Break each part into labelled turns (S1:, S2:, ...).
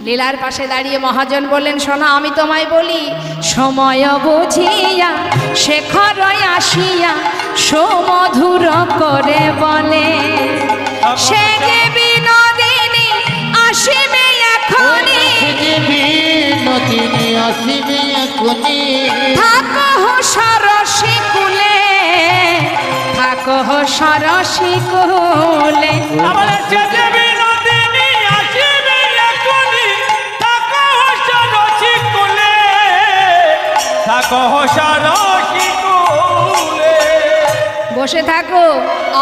S1: লীলার পাশে দাঁড়িয়ে মহাজন বললেন শোনা আমি তোমায় বলি সময় বুঝিয়া শেখর আসিয়া সমধুর করে বলে সে বিনোদিনী আসিবে এখনই।
S2: নদিনী আসিবে এখনি
S1: থাকো সরসী কুলে থাকো সরসী কুলে। বসে থাকো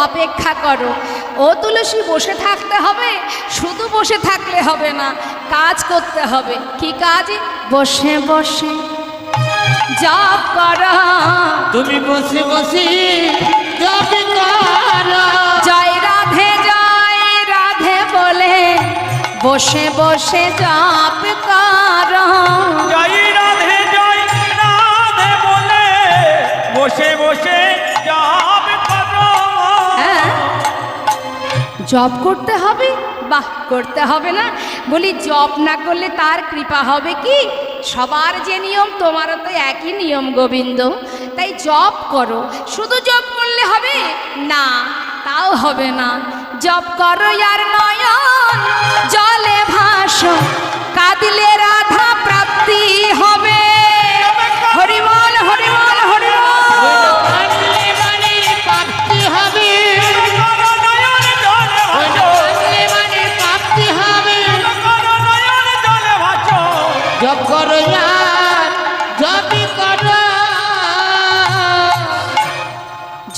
S1: অপেক্ষা করো। ও তুলসী বসে থাকতে হবে শুধু বসে থাকলে হবে না কাজ করতে হবে। কি কাজ? বসে বসে। জপ করা।
S2: তুমি বসে বসে যাবে কারা।
S1: জয় রাধে জয় রাধে বলে বসে বসে জপ করো।
S3: জয় বসে বসে
S1: হ্যাঁ? জব করতে হবে? বাহ, করতে হবে না। বলি, জব না করলে তার কৃপা হবে কি? সবার যে নিয়ম, তোমারও তো একই নিয়ম গোবিন্দ। তাই জব করো। শুধু জব করলে হবে? না, তাও হবে না। জব করো আর নয়ন, জলে ভাস। কাঁদিলে রাধা প্রাপ্তি হবে।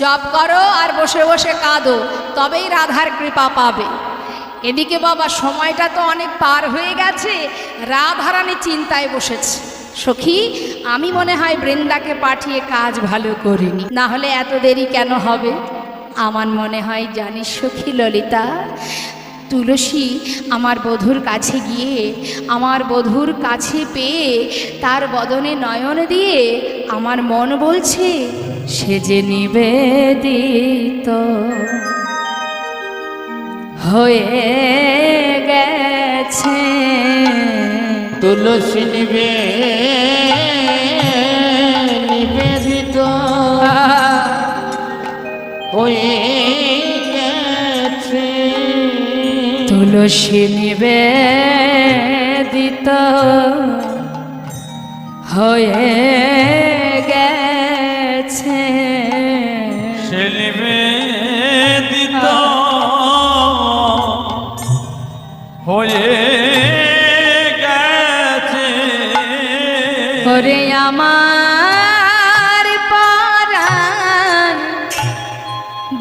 S2: জব করো
S1: আর বসে বসে কাঁদো, তবেই রাধার কৃপা পাবে। এদিকে বাবা, সময়টা তো অনেক পার হয়ে গেছে, রাধারানী চিন্তায় বসেছে। সখী, আমি মনে হয় বৃন্দাকে পাঠিয়ে কাজ ভালো করিনি। না হলে এত দেরি কেন হবে? আমার মনে হয়, জানিস সখী ললিতা, তুলসী আমার বধুর কাছে গিয়ে, আমার বধুর কাছে পেয়ে, তার বদনে নয়ন দিয়ে আমার মন বলছে সে যে নিবেদিত হয়ে গেছে।
S2: তুলসী নিবে নিবেদিত হয়ে গেছে।
S1: তুলসী নিবেদিত হয়ে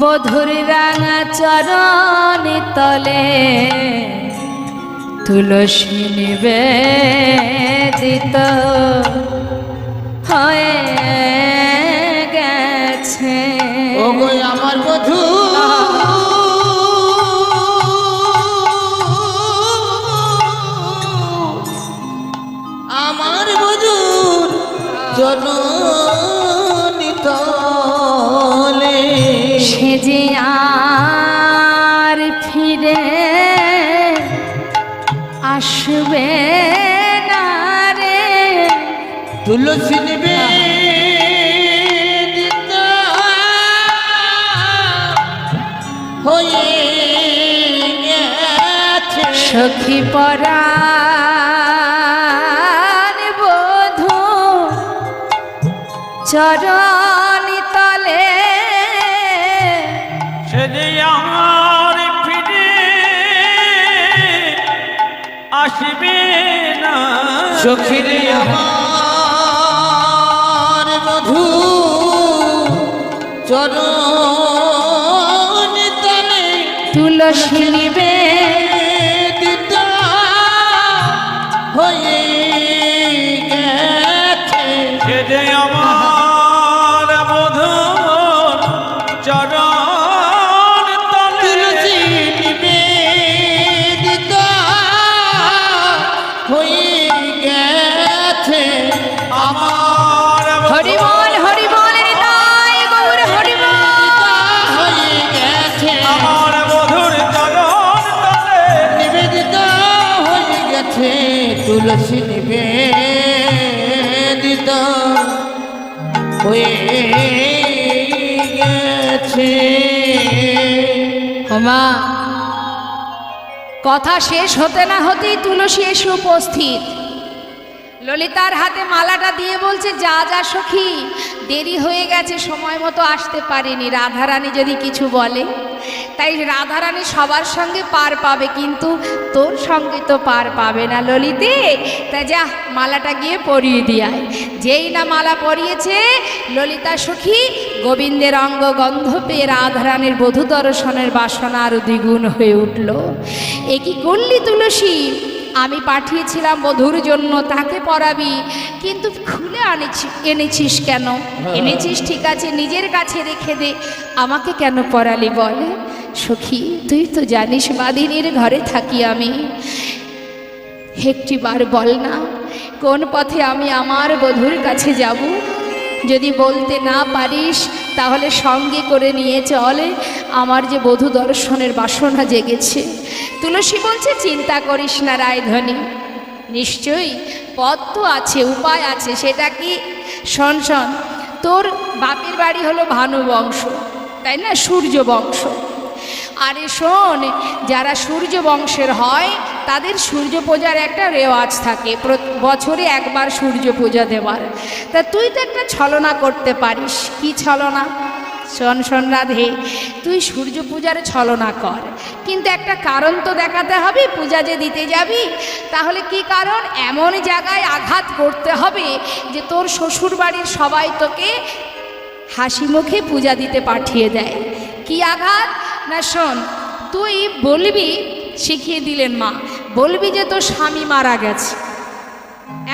S1: বধুর রাঙা চরণ তলে তুলসী নিবেদিত হয়ে গেছে।
S2: আমার বধূ।
S1: আসবে না রে।
S2: তুলসী নিবে হয়ে
S1: সখী বধু চরণ
S2: সখীরে আমার মধু চরণ তলে
S1: তুলসী নিবে
S2: হয়ে গেছে।
S3: আমার
S2: তুলসী নিবেদিত হয়ে
S1: ওমা কথা শেষ হতে না হতেই তুলসী এসে উপস্থিত। ললিতার হাতে মালাটা দিয়ে বলছে, যা যা সখী, দেরি হয়ে গেছে, সময় মতো আসতে পারিনি। রাধারানী যদি কিছু বলে। তাই রাধারানী সবার সঙ্গে পার পাবে কিন্তু তোর সঙ্গে তো পার পাবে না ললিতে। তা যা মালাটা গিয়ে পরিয়ে দিয়ায় যেই না মালা পরিয়েছে ললিতা সখী গোবিন্দের অঙ্গ গন্ধ পেয়ে রাধারানীর বধূ দর্শনের বাসনা আরও দ্বিগুণ হয়ে উঠল। এ কি করলি তুলসী? আমি পাঠিয়েছিলাম বধুর জন্য তাকে পরাবি কিন্তু খুলে আনেছি এনেছিস কেন? এনেছিস ঠিক আছে নিজের কাছে রেখে দে। আমাকে কেন পরালি বলে? সখী, তুই তো জানিস বাদিনীর ঘরে থাকি আমি। একটিবার বল না, কোন পথে আমি আমার বধুর কাছে যাব? যদি বলতে না পারিস, তাহলে সঙ্গে করে নিয়ে চলে। আমার যে বধূ দর্শনের বাসনা জেগেছে। তুলসী বলছে চিন্তা করিস না রায়ধনী নিশ্চয়ই পথ তো আছে, উপায় আছে, সেটা কি? শোন শোন, তোর বাপের বাড়ি হলো ভানু বংশ, তাই না? সূর্য বংশ। আরে শোন, যারা সূর্য বংশের হয়, তাদের সূর্য পূজার একটা রেওয়াজ থাকে বছরে একবার সূর্য পূজা দেওয়ার। তা তুই তো একটা ছলনা করতে পারিস, কি ছলনা? শোন শোন রাধে, তুই সূর্য পূজার ছলনা কর। কিন্তু একটা কারণ তো দেখাতে হবে, পূজা যে দিতে যাবি, তাহলে কি কারণ? এমন জায়গায় আঘাত করতে হবে যে তোর শ্বশুর বাড়ির সবাই তোকে হাসি মুখে পূজা দিতে পাঠিয়ে দেয়। কি আঘাত? না শোন, তুই বলবি, শিখিয়ে দিলেন মা, বলবি যে তোর স্বামী মারা গেছে।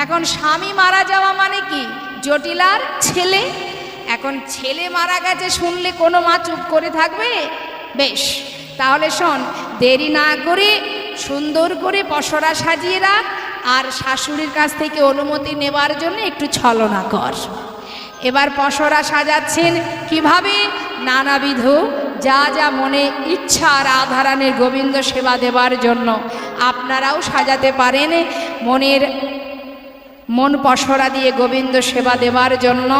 S1: এখন স্বামী মারা যাওয়া মানে কি? জটিলার ছেলে? এখন ছেলে মারা গেছে শুনলে কোনো মা চুপ করে থাকবে? বেশ, তাহলে শোন, দেরি না করে সুন্দর করে পসরা সাজিয়ে রাখ, আর শাশুড়ির কাছ থেকে অনুমতি নেবার জন্য একটু ছলনা কর। এবার পসরা সাজাচ্ছেন কীভাবে? নানাবিধ যা যা মনে ইচ্ছা রাধারানের গোবিন্দ সেবা দেবার জন্য আপনারাও সাজাতে পারেন মনের মন পসরা দিয়ে গোবিন্দ সেবা দেবার জন্য।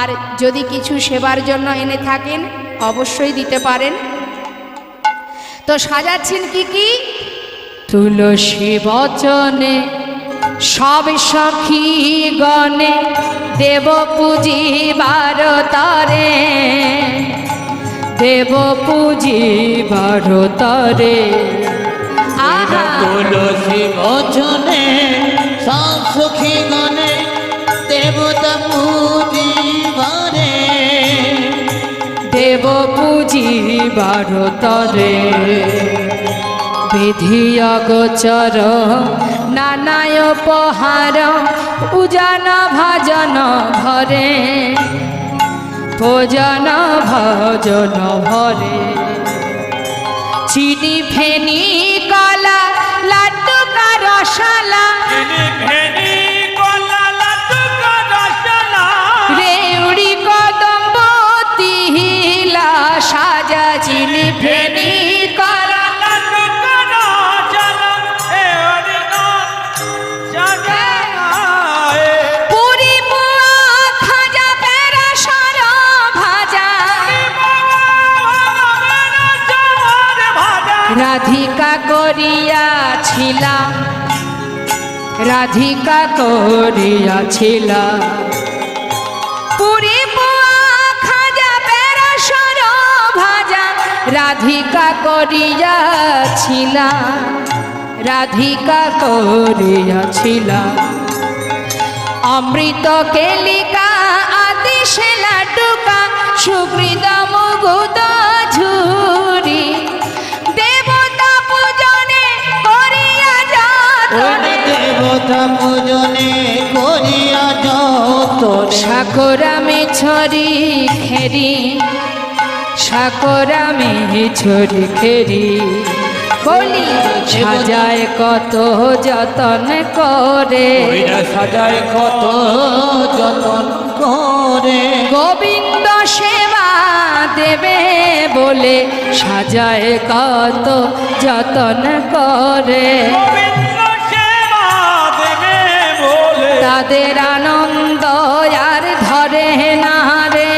S1: আর যদি কিছু সেবার জন্য এনে থাকেন, অবশ্যই দিতে পারেন। তো সাজাচ্ছেন কি কি? তুলসী বচনে, সব সখী গণে দেব পুজিবার তরে। দেব পুজিবার তরে আহা!
S2: তুলসী বচনে সংসুখী গণে দেবতা পূজিবারে
S1: দেব পুজিবার তরে বিধি অগোচর নানায় উপহার পূজন ভজন ভরে। ভোজন ভজন ভরে। চিনি ফেনি কলা লাড্ডু রসালা। রেউড়ি কদম্ব তিহিলা সাজা চিনি ফেনি কলা। রাধিকা করিয়াছিলা রাধিকা করিয়াছিলা। পুরি খাজা, পেরা সর ভাজা, রাধিকা করিয়াছিলা রাধিকা করিয়াছিলা। অমৃত কেলিকা আদি সেলা টুকা, সুকৃত মুগুদ ঝুরি দেবতা পূজনে করিয়া যতনে সাকরামে ছড়ি খেরি সাকরামে ছড়ি খেরি। বলি সাজায় কত যতন করে।
S2: সাজায় কত যতন করে।
S1: গোবিন্দ সেবা দেবে বলে সাজায় কত যতন করে।
S3: মোদের আনন্দ আর ধরে না রে।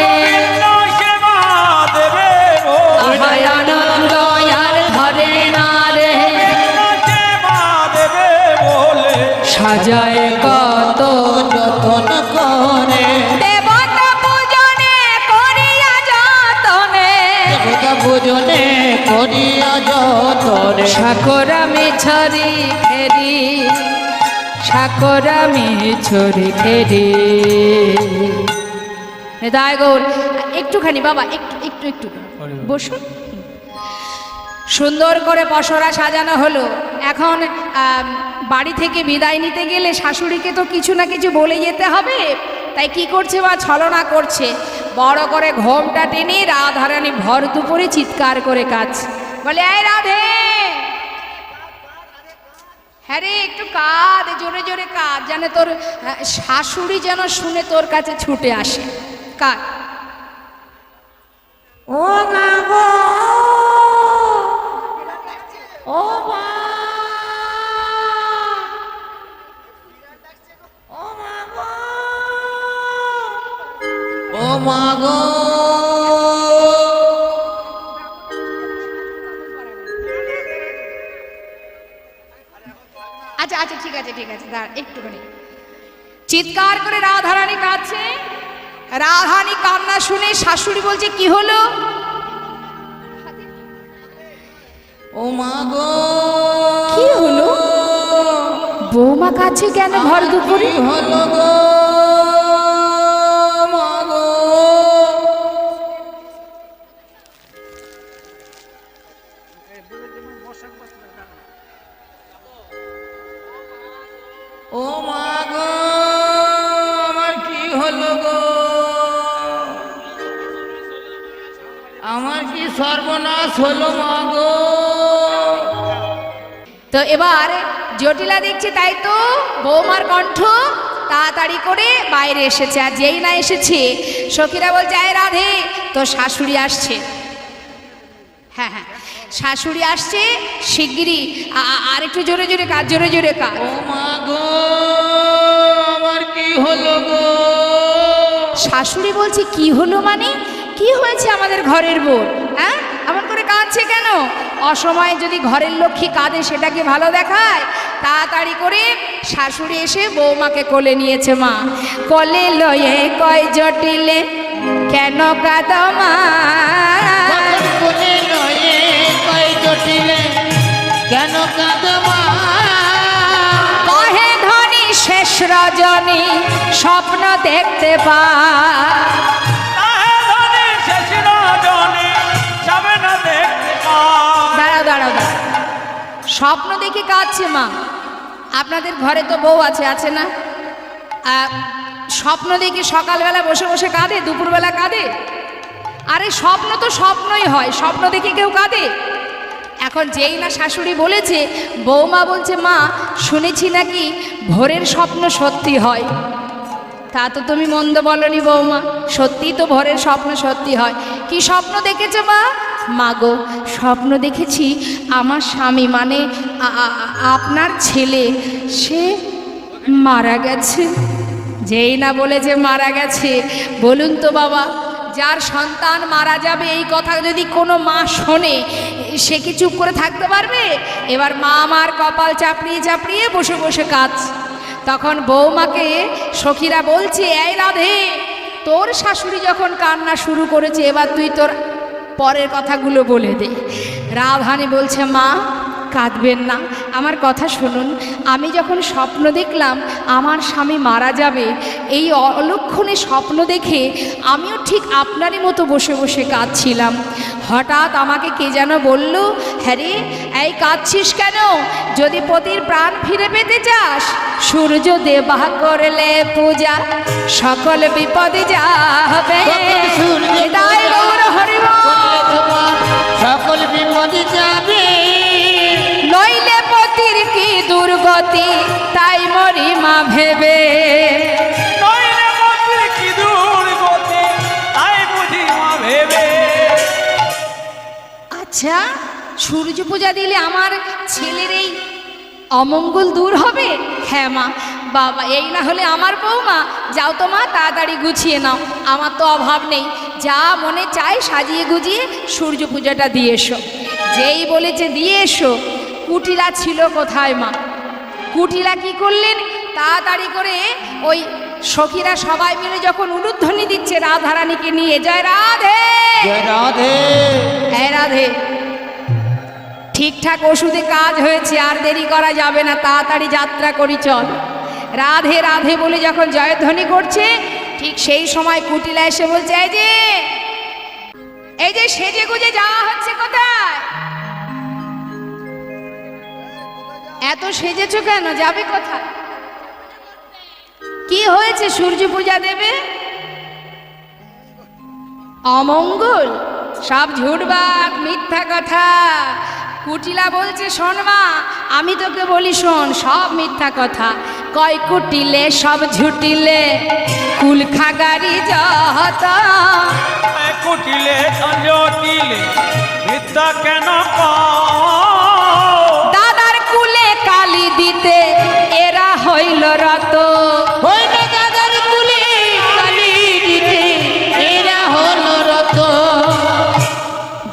S3: ধরে না রে।
S1: সাজায় কত
S2: যতন করে।
S1: দেবতা পূজনে করিয়া যতনে।
S2: দেবতা পূজনে করিয়া যতনে।
S1: সাকরা মিছারি সাকরামি ছড়ি খেরি দায় গৌর একটুখানি বাবা একটু একটু একটু। বসুন। সুন্দর করে পসরা সাজানো হলো। এখন বাড়ি থেকে বিদায় নিতে গেলে শাশুড়িকে তো কিছু না কিছু বলে যেতে হবে। তাই কি করছে বা ছলনা করছে? বড় করে ঘোমটা টেনে রাধারানী ভর দুপুরে চিৎকার করে কাজ বলে এই রাধে! হ্যাঁ রে একটু কাঁদ জোরে জোরে কাঁদ যেন তোর আহ, শাশুড়ি যেন শুনে তোর কাছে ছুটে আসে। কাঁদ।
S2: ও মা গো ও মা ও মা গো।
S1: আছে ঠিক আছে দাঁড় একটুখানি। চিৎকার করে রাধারানী কাঁদছে। রাধারানী কান্না শুনে শাশুড়ি বলছে কি হলো?
S2: ও মা গো।
S1: কি হলো? বৌমা কাছে কেন ভর দুপুরে?
S2: হলো গো? সর্বনাশ হলো মা গো
S1: তো এবার জটিলা দেখছে তাই তো বৌমার কণ্ঠ তাড়াতাড়ি করে বাইরে এসেছে আর যেই না এসেছে সখীরা বলছে আয় রাধে তো শাশুড়ি আসছে। হ্যাঁ হ্যাঁ শাশুড়ি আসছে আ- আর একটু জোরে জোরে কাজ জোরে জোরে কাজ
S2: ও মা গো আমার কি হলো গো?
S1: শাশুড়ি বলছে কি হলো মানে? কি হয়েছে আমাদের ঘরের বোন হ্যাঁ? এমন করে কাঁদছে কেন? অসময়ে যদি ঘরের লক্ষ্মী কাঁদে সেটাকে ভালো দেখায়? তাড়াতাড়ি করে শাশুড়ি এসে বৌমাকে কোলে নিয়েছে মা। কোলে লয়ে কয় জটিলে কেন কাঁদ মা?
S2: কয় জটিলে কেন
S1: কহে শেষ রজনী স্বপ্ন দেখতে পা। দাঁড়াও দাঁড়াও। স্বপ্ন দেখে কাঁদছে মা। আপনাদের ঘরে তো বউ আছে আছে না? স্বপ্ন দেখে সকালবেলা বসে বসে কাঁদে, দুপুরবেলা কাঁদে? আরে, স্বপ্ন তো স্বপ্নই হয়, স্বপ্ন দেখে কেউ কাঁদে? এখন যেই না শাশুড়ি বলেছে, বৌমা বলছে, মা, শুনেছি নাকি ভোরের স্বপ্ন সত্যি হয়? তা তো তুমি মন্দ বলনি বৌমা সত্যি তো ভোরের স্বপ্ন সত্যি হয়। কি স্বপ্ন দেখেছ মা? মাগো স্বপ্ন দেখেছি আমার স্বামী মানে আপনার ছেলে, সে মারা গেছে। যেই না বলে যে মারা গেছে, বলুন তো বাবা, যার সন্তান মারা যাবে, এই কথা যদি কোনো মা শোনে, সে কি চুপ করে থাকতে পারবে? এবার মা আমার কপাল চাপড়িয়ে চাপড়িয়ে বসে বসে কাজ তখন বৌমাকে সখীরা বলছে, এই রাধে, তোর শাশুড়ি যখন কান্না শুরু করেছে, এবার তুই তোর পরের কথাগুলো বলে দে রাধানি বলছে মা কাঁদবেন না। আমার কথা শুনুন। আমি যখন স্বপ্ন দেখলাম আমার স্বামী মারা যাবে। এই অলক্ষণে স্বপ্ন দেখে আমিও ঠিক আপনারই মতো বসে বসে কাঁদছিলাম। হঠাৎ আমাকে কে যেন বলল হ্যাঁ রে এই কাঁদছিস কেন? যদি পতির প্রাণ ফিরে পেতে চাস সূর্য দেবা করলে পূজা। সকল বিপদে যাবে। তাই গৌর হরিবল। দুর্গতি তাই মরি মা ভেবে।
S3: গতি,
S1: আচ্ছা সূর্য পূজা দিলে আমার ছেলের এই অমঙ্গল দূর হবে? হ্যাঁ মা বাবা এই না হলে আমার বৌমা যাও তো মা তাড়াতাড়ি গুছিয়ে নাও। আমার তো অভাব নেই। যা মনে চায় সাজিয়ে গুজিয়ে সূর্য পূজাটা দিয়ে এসো। যেই বলেছে দিয়ে এসো। কুটিলা ছিল কোথায় মা? কুটিলা কি করলেন? তাড়াতাড়ি করে ওই সখীরা সবাই মিলে যখন উলুধ্বনি দিচ্ছে রাধারানীকে নিয়ে। জয় রাধে!
S2: জয় রাধে!
S1: এই রাধে। ঠিকঠাক ওষুধে কাজ হয়েছে আর দেরি করা যাবে না তাড়াতাড়ি যাত্রা করি চল। রাধে রাধে বলে যখন জয়ধ্বনি করছে ঠিক সেই সময় কুটিলা এসে বলছে এই যে এই যে সেজে গুজে যাওয়া হচ্ছে কোথায়? এত সেজেছো কেন? যাবে কোথায়? কি হয়েছে সূর্য পূজা দেবে? অমঙ্গল? সব ঝুটবাক মিথ্যা কথা। কুটিলা বলছে, শোন মা, আমি তোকে বলি শোন, সব মিথ্যা কথা। কয় কুটিলে, সব ঝুটিলে কুল খাগারি যত
S3: কুটিলে বিদ্যা কেন
S1: কালি দিতে এরা হইল রত।
S2: এরা হলো রত।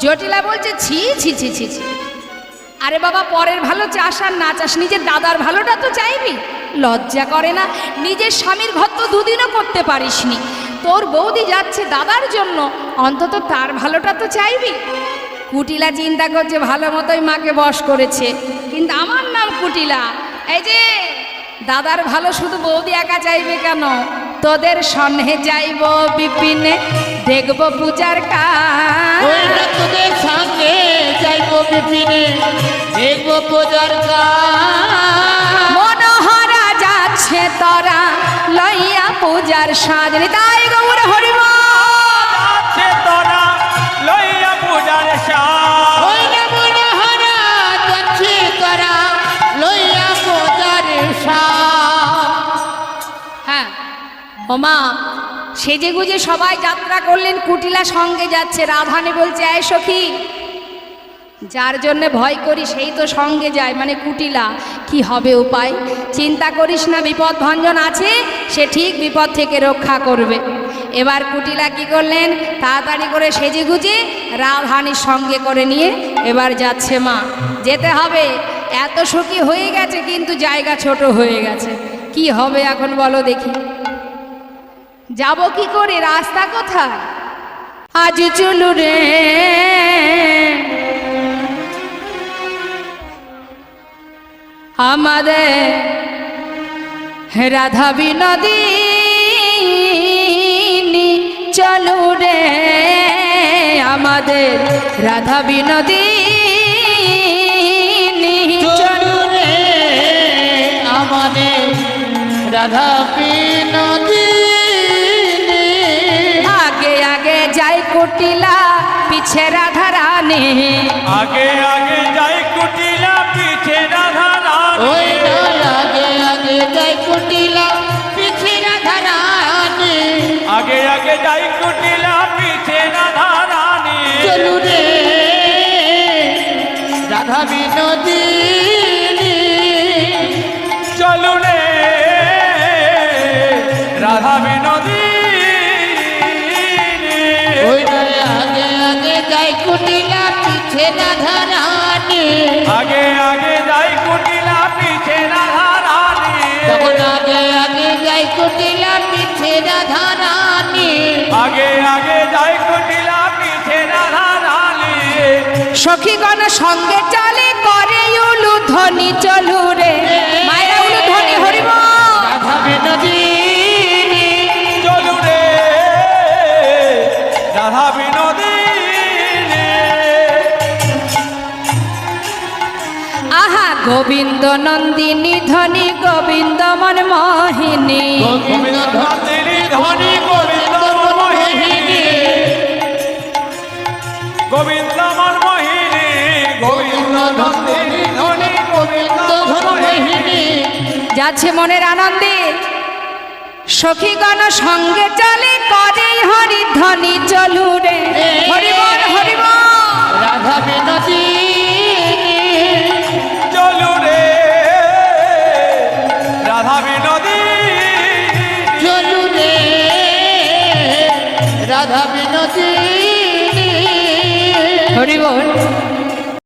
S1: জটিলা বলছে ছি ছি ছি ছি ছি। আরে বাবা পরের ভালো চাষ আর না চাষ নিজের দাদার ভালোটা তো চাইবি? লজ্জা করে না নিজের স্বামীর ঘর তো দুদিনও করতে পারিসনি। তোর বৌদি যাচ্ছে দাদার জন্য অন্তত তার ভালোটা তো চাইবি? কুটিলা চিন্তা করছে ভালো মতোই মাকে বশ করেছে কিন্তু আমার নাম কুটিলা। এই যে দাদার ভালো শুধু বৌদি একা চাইবে কেন? তোদের সন্দেহে যাইব বিপিনে দেখব পূজার কাজ।
S2: তোদের সঙ্গে যাইব বিপিনে দেখব পূজার কাজ।
S1: মনোহরা যাচ্ছে তরা লইয়া পূজার সাজনি তাই গৌর হরিব ওমা সেজে গুজে সবাই যাত্রা করলেন, কুটিলা সঙ্গে যাচ্ছে, রাধানি বলছে আয় সখী, যার জন্য ভয় করি, সেই তো সঙ্গে যায়। মানে কুটিলা, কি হবে উপায়? চিন্তা করিস না, বিপদ ভঞ্জন আছে, সে ঠিক বিপদ থেকে রক্ষা করবে। এবার কুটিলা কি করলেন, তাড়াতাড়ি করে সেজে গুজে রাধানির সঙ্গে করে নিয়ে এবার যাচ্ছে মা। যেতে হবে, এত সুখী হয়ে গেছে, কিন্তু জায়গা ছোট হয়ে গেছে। কি হবে এখন বলো দেখি। যাব কি করে? রাস্তা কোথায়? আজ চলু রে। আমাদের রাধা বিনোদিনী, চলু রে। আমাদের রাধা বিনোদিনী,
S2: চলু রে। আমাদের রাধা বিনোদিনী।
S1: কুটিলা পিছে রাধা রানী।
S3: আগে আগে যাই কুটিলা পিছে রাধা রানী।
S2: ওই নয় আগে আগে যাই কুটিলা পিছে রাধা রানী।
S3: আগে আগে যাই কুটিলা পিছে রাধা রানী।
S2: চলু রে রাধা বিনোদিনী।
S3: চলু রে রাধা বিনোদিনী।
S2: পিছে রাধা রানী
S3: আগে আগে যাই কুটিলা পিছে রাধা রানী
S2: তখন আগে আগে যাই কুটিলা পিছে রাধা রানী
S3: আগে আগে যাই কুটিলা পিছে রাধা রানী
S1: সখীগণ সঙ্গে চলে করে উলু ধ্বনি চলু রে। মায়েরা উলু ধ্বনি হরিব
S2: রাধা বিনোদিনী।
S3: চলু রে। রাধা
S1: গোবিন্দ নন্দিনী ধ্বনি গোবিন্দ মন মোহিনী।
S2: গোবিন্দ ধনী ধনী গোবিন্দ মোহিনী।
S3: মন মোহিনী। গোবিন্দ
S2: ধনী ধনী গোবিন্দ ধনী
S1: যাচ্ছে মনের আনন্দে। সখীগণ সঙ্গে চলে করে হরি ধ্বনি চলু রে হরিবল হরিবল।
S2: রাধা বিনোদিনী
S1: হরিবল